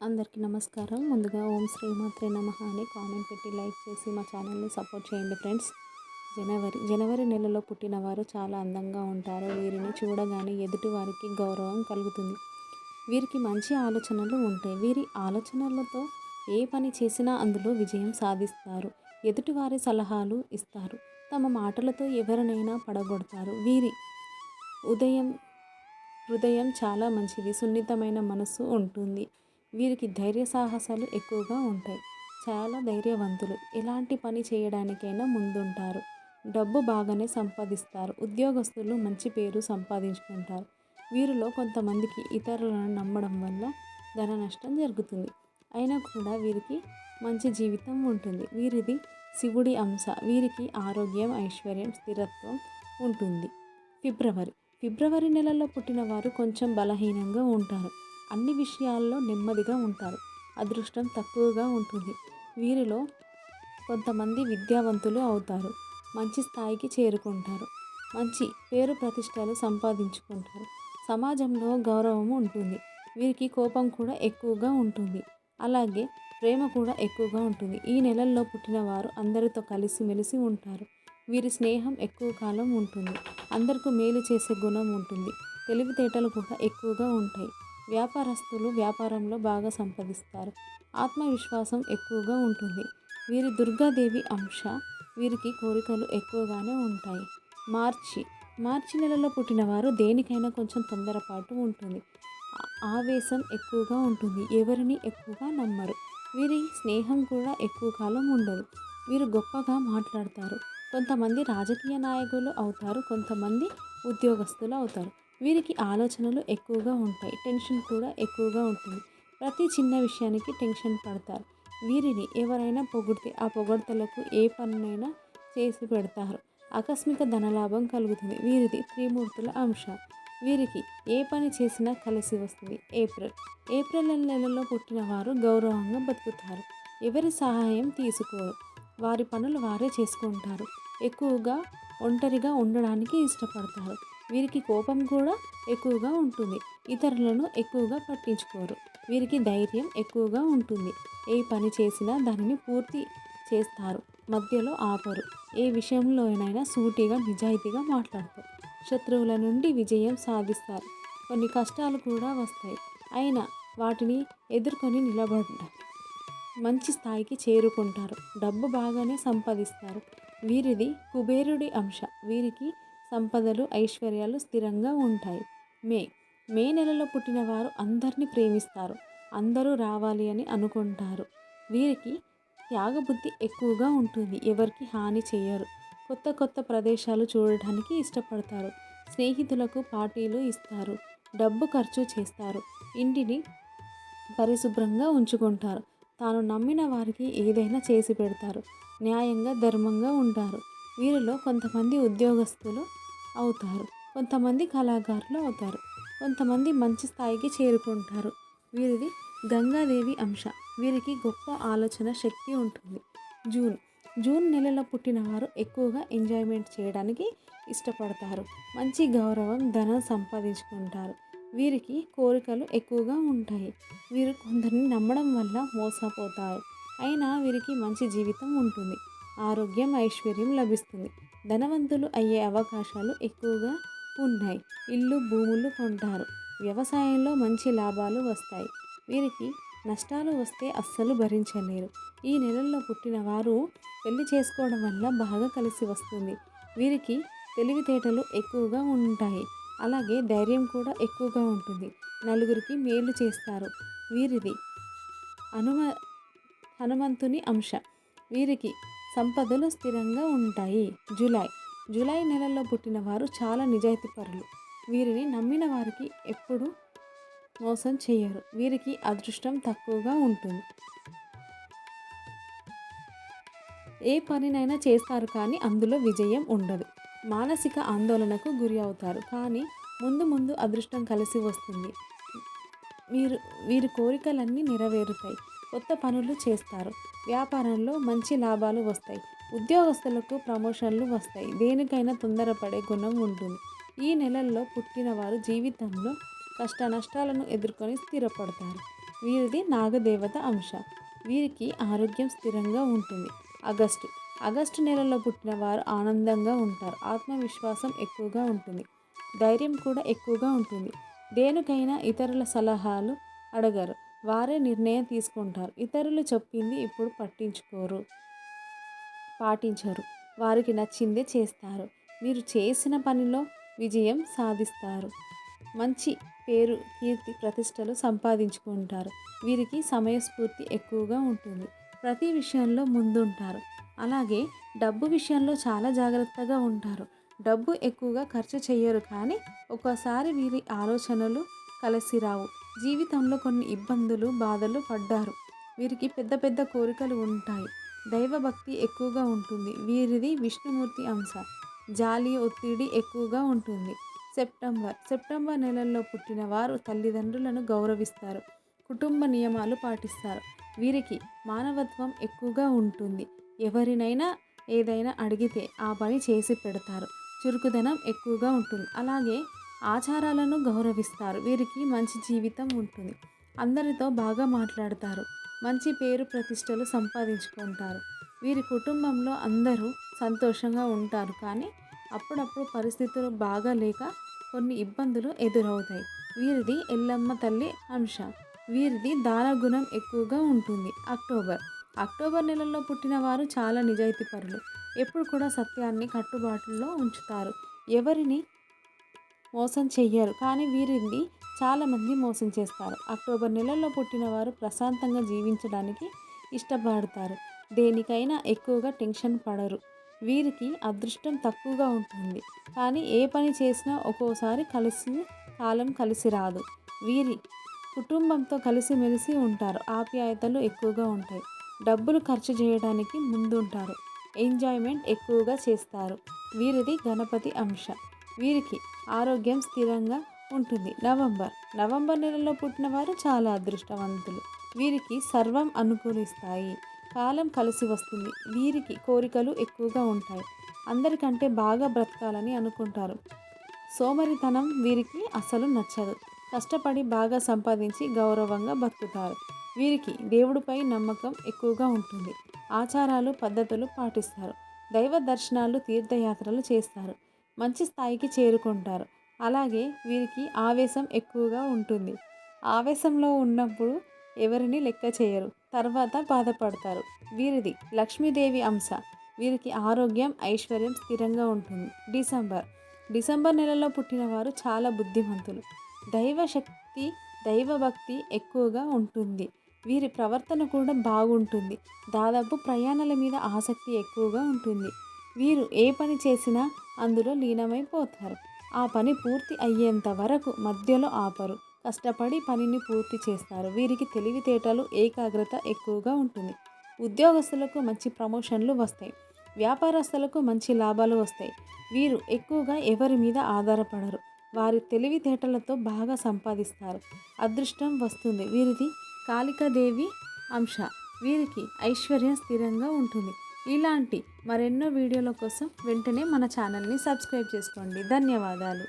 అందరికీ నమస్కారం. ముందుగా ఓం శ్రీ మాత్రే నమ అని కామెంట్ పెట్టి లైక్ చేసి మా ఛానల్ని సపోర్ట్ చేయండి ఫ్రెండ్స్. జనవరి జనవరి నెలలో పుట్టిన వారు చాలా అందంగా ఉంటారు. వీరిని చూడగానే ఎదుటి వారికి గౌరవం కలుగుతుంది. వీరికి మంచి ఆలోచనలు ఉంటాయి వీరి ఆలోచనలతో ఏ పని చేసినా అందులో విజయం సాధిస్తారు. ఎదుటివారి సలహాలు ఇస్తారు. తమ మాటలతో ఎవరినైనా పడగొడతారు. వీరి ఉదయం హృదయం చాలా మంచిది. సున్నితమైన మనసు ఉంటుంది. వీరికి ధైర్య సాహసాలు ఎక్కువగా ఉంటాయి. చాలా ధైర్యవంతులు. ఎలాంటి పని చేయడానికైనా ముందుంటారు. డబ్బు బాగానే సంపాదిస్తారు. ఉద్యోగస్తులు మంచి పేరు సంపాదించుకుంటారు. వీరిలో కొంతమందికి ఇతరులను నమ్మడం వల్ల ధన నష్టం జరుగుతుంది. అయినా కూడా వీరికి మంచి జీవితం ఉంటుంది. వీరిది శివుడి అంశ. వీరికి ఆరోగ్యం ఐశ్వర్యం స్థిరత్వం ఉంటుంది. ఫిబ్రవరి. ఫిబ్రవరి నెలలో పుట్టిన వారు కొంచెం బలహీనంగా ఉంటారు. అన్ని విషయాల్లో నెమ్మదిగా ఉంటారు. అదృష్టం తక్కువగా ఉంటుంది. వీరిలో కొంతమంది విద్యావంతులు అవుతారు. మంచి స్థాయికి చేరుకుంటారు. మంచి పేరు ప్రతిష్టలు సంపాదించుకుంటారు. సమాజంలో గౌరవం ఉంటుంది. వీరికి కోపం కూడా ఎక్కువగా ఉంటుంది. అలాగే ప్రేమ కూడా ఎక్కువగా ఉంటుంది. ఈ నెలల్లో పుట్టిన వారు అందరితో కలిసిమెలిసి ఉంటారు. వీరి స్నేహం ఎక్కువ కాలం ఉంటుంది. అందరికీ మేలు చేసే గుణం ఉంటుంది. తెలివితేటలు కూడా ఎక్కువగా ఉంటాయి. వ్యాపారస్తులు వ్యాపారంలో బాగా సంపాదిస్తారు. ఆత్మవిశ్వాసం ఎక్కువగా ఉంటుంది. వీరి దుర్గాదేవి అంశ వీరికి కోరికలు ఎక్కువగానే ఉంటాయి. మార్చి. మార్చి నెలలో పుట్టిన వారు దేనికైనా కొంచెం తొందరపాటు ఉంటుంది. ఆవేశం ఎక్కువగా ఉంటుంది. ఎవరిని ఎక్కువగా నమ్మరు. వీరి స్నేహం కూడా ఎక్కువ కాలం ఉండదు. వీరు గొప్పగా మాట్లాడతారు. కొంతమంది రాజకీయ నాయకులు అవుతారు. కొంతమంది ఉద్యోగస్తులు అవుతారు. వీరికి ఆలోచనలు ఎక్కువగా ఉంటాయి టెన్షన్ కూడా ఎక్కువగా ఉంటుంది. ప్రతి చిన్న విషయానికి టెన్షన్ పడతారు. వీరిని ఎవరైనా పొగిడితే ఆ పొగడ్తలకు ఏ పనునైనా చేసి పెడతారు. ఆకస్మిక ధనలాభం కలుగుతుంది. వీరిది త్రిమూర్తుల అంశ. వీరికి ఏ పని చేసినా కలిసి వస్తుంది. ఏప్రిల్. ఏప్రిల్ నెలలో పుట్టిన వారు గౌరవంగా బతుకుతారు. ఎవరి సహాయం తీసుకోరు. వారి పనులు వారే చేసుకుంటారు. ఎక్కువగా ఒంటరిగా ఉండడానికి ఇష్టపడతారు. వీరికి కోపం కూడా ఎక్కువగా ఉంటుంది. ఇతరులను ఎక్కువగా పట్టించుకోరు. వీరికి ధైర్యం ఎక్కువగా ఉంటుంది. ఏ పని చేసినా దానిని పూర్తి చేస్తారు. మధ్యలో ఆపరు. ఏ విషయంలోనైనా సూటిగా నిజాయితీగా మాట్లాడతారు. శత్రువుల నుండి విజయం సాధిస్తారు. కొన్ని కష్టాలు కూడా వస్తాయి. అయినా వాటిని ఎదుర్కొని నిలబడ్డారు. మంచి స్థాయికి చేరుకుంటారు. డబ్బు బాగానే సంపాదిస్తారు. వీరిది కుబేరుడి అంశ. వీరికి సంపదలు ఐశ్వర్యాలు స్థిరంగా ఉంటాయి. మే మే నెలలో పుట్టిన వారు అందరినీ ప్రేమిస్తారు. అందరూ రావాలి అని అనుకుంటారు. వీరికి త్యాగబుద్ధి ఎక్కువగా ఉంటుంది. ఎవరికి హాని చేయరు. కొత్త కొత్త ప్రదేశాలు చూడటానికి ఇష్టపడతారు. స్నేహితులకు పార్టీలు ఇస్తారు. డబ్బు ఖర్చు చేస్తారు. ఇంటిని పరిశుభ్రంగా ఉంచుకుంటారు. తాను నమ్మిన వారికి ఏదైనా చేసి పెడతారు. న్యాయంగా ధర్మంగా ఉంటారు. వీరిలో కొంతమంది ఉద్యోగస్తులు అవుతారు. కొంతమంది కళాకారులు అవుతారు. కొంతమంది మంచి స్థాయికి చేరుకుంటారు. వీరిది గంగాదేవి అంశ. వీరికి గొప్ప ఆలోచన శక్తి ఉంటుంది. జూన్. జూన్ నెలలో పుట్టిన వారు ఎక్కువగా ఎంజాయ్మెంట్ చేయడానికి ఇష్టపడతారు. మంచి గౌరవం ధనం సంపాదించుకుంటారు. వీరికి కోరికలు ఎక్కువగా ఉంటాయి. వీరు కొందరిని నమ్మడం వల్ల మోసపోతారు. అయినా వీరికి మంచి జీవితం ఉంటుంది. ఆరోగ్యం ఐశ్వర్యం లభిస్తుంది. ధనవంతులు అయ్యే అవకాశాలు ఎక్కువగా ఉన్నాయి. ఇల్లు భూములు కొంటారు. వ్యవసాయంలో మంచి లాభాలు వస్తాయి. వీరికి నష్టాలు వస్తే అస్సలు భరించలేరు. ఈ నెలల్లో పుట్టిన వారు పెళ్ళి చేసుకోవడం వల్ల బాగా కలిసి వస్తుంది. వీరికి తెలివితేటలు ఎక్కువగా ఉంటాయి. అలాగే ధైర్యం కూడా ఎక్కువగా ఉంటుంది. నలుగురికి మేలు చేస్తారు. వీరిది హనుమ హనుమంతుని అంశ. వీరికి సంపదలు స్థిరంగా ఉంటాయి. జూలై. జూలై నెలలో పుట్టిన వారు చాలా నిజాయితీపరులు వీరిని నమ్మిన వారికి ఎప్పుడు మోసం చేయరు. వీరికి అదృష్టం తక్కువగా ఉంటుంది. ఏ పనినైనా చేస్తారు కానీ అందులో విజయం ఉండదు. మానసిక ఆందోళనకు గురి అవుతారు. కానీ ముందు ముందు అదృష్టం కలిసి వస్తుంది. వీరు వీరి కోరికలన్నీ నెరవేరుతాయి. కొత్త పనులు చేస్తారు. వ్యాపారంలో మంచి లాభాలు వస్తాయి. ఉద్యోగస్తులకు ప్రమోషన్లు వస్తాయి. దేనికైనా తొందరపడే గుణం ఉంటుంది. ఈ నెలల్లో పుట్టిన వారు జీవితంలో కష్ట నష్టాలను ఎదుర్కొని స్థిరపడతారు. వీరిది నాగదేవత అంశ. వీరికి ఆరోగ్యం స్థిరంగా ఉంటుంది. ఆగస్టు. ఆగస్టు నెలలో పుట్టిన వారు ఆనందంగా ఉంటారు. ఆత్మవిశ్వాసం ఎక్కువగా ఉంటుంది. ధైర్యం కూడా ఎక్కువగా ఉంటుంది. దేనికైనా ఇతరుల సలహాలు అడగరు. వారే నిర్ణయం తీసుకుంటారు. ఇతరులు చెప్పింది ఇప్పుడు పట్టించుకోరు పాటించరు. వారికి నచ్చిందే చేస్తారు. మీరు చేసిన పనిలో విజయం సాధిస్తారు. మంచి పేరు కీర్తి ప్రతిష్టలు సంపాదించుకుంటారు. వీరికి సమయస్ఫూర్తి ఎక్కువగా ఉంటుంది. ప్రతి విషయంలో ముందుంటారు. అలాగే డబ్బు విషయంలో చాలా జాగ్రత్తగా ఉంటారు. డబ్బు ఎక్కువగా ఖర్చు చేయరు కానీ ఒక్కోసారి వీరి ఆలోచనలు కలిసి రావు. జీవితంలో కొన్ని ఇబ్బందులు బాధలు పడ్డారు. వీరికి పెద్ద పెద్ద కోరికలు ఉంటాయి. దైవభక్తి ఎక్కువగా ఉంటుంది. వీరిది విష్ణుమూర్తి అంశ. జాలి ఒత్తిడి ఎక్కువగా ఉంటుంది. సెప్టెంబర్. సెప్టెంబర్ నెలల్లో పుట్టిన వారు తల్లిదండ్రులను గౌరవిస్తారు. కుటుంబ నియమాలు పాటిస్తారు. వీరికి మానవత్వం ఎక్కువగా ఉంటుంది. ఎవరినైనా ఏదైనా అడిగితే ఆ పని చేసి పెడతారు. చురుకుదనం ఎక్కువగా ఉంటుంది. అలాగే ఆచారాలను గౌరవిస్తారు. వీరికి మంచి జీవితం ఉంటుంది. అందరితో బాగా మాట్లాడతారు. మంచి పేరు ప్రతిష్టలు సంపాదించుకుంటారు. వీరి కుటుంబంలో అందరూ సంతోషంగా ఉంటారు. కానీ అప్పుడప్పుడు పరిస్థితులు బాగా లేక కొన్ని ఇబ్బందులు ఎదురవుతాయి. వీరిది ఎల్లమ్మ తల్లి అంశ వీరిది దానగుణం ఎక్కువగా ఉంటుంది. అక్టోబర్. అక్టోబర్ నెలలో పుట్టిన వారు చాలా నిజాయితీపరులు. ఎప్పుడు కూడా సత్యాన్ని కట్టుబాటులో ఉంచుతారు. ఎవరిని మోసం చెయ్యరు. కానీ వీరిని చాలామంది మోసం చేస్తారు. అక్టోబర్ నెలలో పుట్టిన వారు ప్రశాంతంగా జీవించడానికి ఇష్టపడతారు. దేనికైనా ఎక్కువగా టెన్షన్ పడరు. వీరికి అదృష్టం తక్కువగా ఉంటుంది. కానీ ఏ పని చేసినా ఒక్కోసారి కలిసి కాలం కలిసి రాదు. వీరి కుటుంబంతో కలిసిమెలిసి ఉంటారు. ఆప్యాయతలు ఎక్కువగా ఉంటాయి. డబ్బులు ఖర్చు చేయడానికి ముందుంటారు. ఎంజాయ్మెంట్ ఎక్కువగా చేస్తారు. వీరిది గణపతి అంశ. వీరికి ఆరోగ్యం స్థిరంగా ఉంటుంది. నవంబర్. నవంబర్ నెలలో పుట్టిన వారు చాలా అదృష్టవంతులు. వీరికి సర్వం అనుకూలిస్తాయి. కాలం కలిసి వస్తుంది. వీరికి కోరికలు ఎక్కువగా ఉంటాయి. అందరికంటే బాగా బ్రతకాలని అనుకుంటారు. సోమరితనం వీరికి అసలు నచ్చదు. కష్టపడి బాగా సంపాదించి గౌరవంగా బతుకుతారు. వీరికి దేవుడిపై నమ్మకం ఎక్కువగా ఉంటుంది. ఆచారాలు పద్ధతులు పాటిస్తారు. దైవ దర్శనాలు తీర్థయాత్రలు చేస్తారు. మంచి స్థాయికి చేరుకుంటారు. అలాగే వీరికి ఆవేశం ఎక్కువగా ఉంటుంది. ఆవేశంలో ఉన్నప్పుడు ఎవరిని లెక్క చేయరు. తర్వాత బాధపడతారు. వీరిది లక్ష్మీదేవి అంశ. వీరికి ఆరోగ్యం ఐశ్వర్యం స్థిరంగా ఉంటుంది. డిసెంబర్. డిసెంబర్ నెలలో పుట్టిన వారు చాలా బుద్ధిమంతులు. దైవశక్తి దైవభక్తి ఎక్కువగా ఉంటుంది. వీరి ప్రవర్తన కూడా బాగుంటుంది. దాదాపు ప్రయాణాల మీద ఆసక్తి ఎక్కువగా ఉంటుంది. వీరు ఏ పని చేసినా అందులో లీనమైపోతారు. ఆ పని పూర్తి అయ్యేంత వరకు మధ్యలో ఆపరు. కష్టపడి పనిని పూర్తి చేస్తారు. వీరికి తెలివితేటలు ఏకాగ్రత ఎక్కువగా ఉంటుంది. ఉద్యోగస్తులకు మంచి ప్రమోషన్లు వస్తాయి. వ్యాపారస్తులకు మంచి లాభాలు వస్తాయి. వీరు ఎక్కువగా ఎవరి మీద ఆధారపడరు. వారి తెలివితేటలతో బాగా సంపాదిస్తారు. అదృష్టం వస్తుంది. వీరిది కాళికాదేవి అంశ. వీరికి ఐశ్వర్యం స్థిరంగా ఉంటుంది. ఇలాంటి మరెన్నో వీడియోల కోసం వెంటనే మన ఛానల్ని సబ్స్క్రైబ్ చేసుకోండి. ధన్యవాదాలు.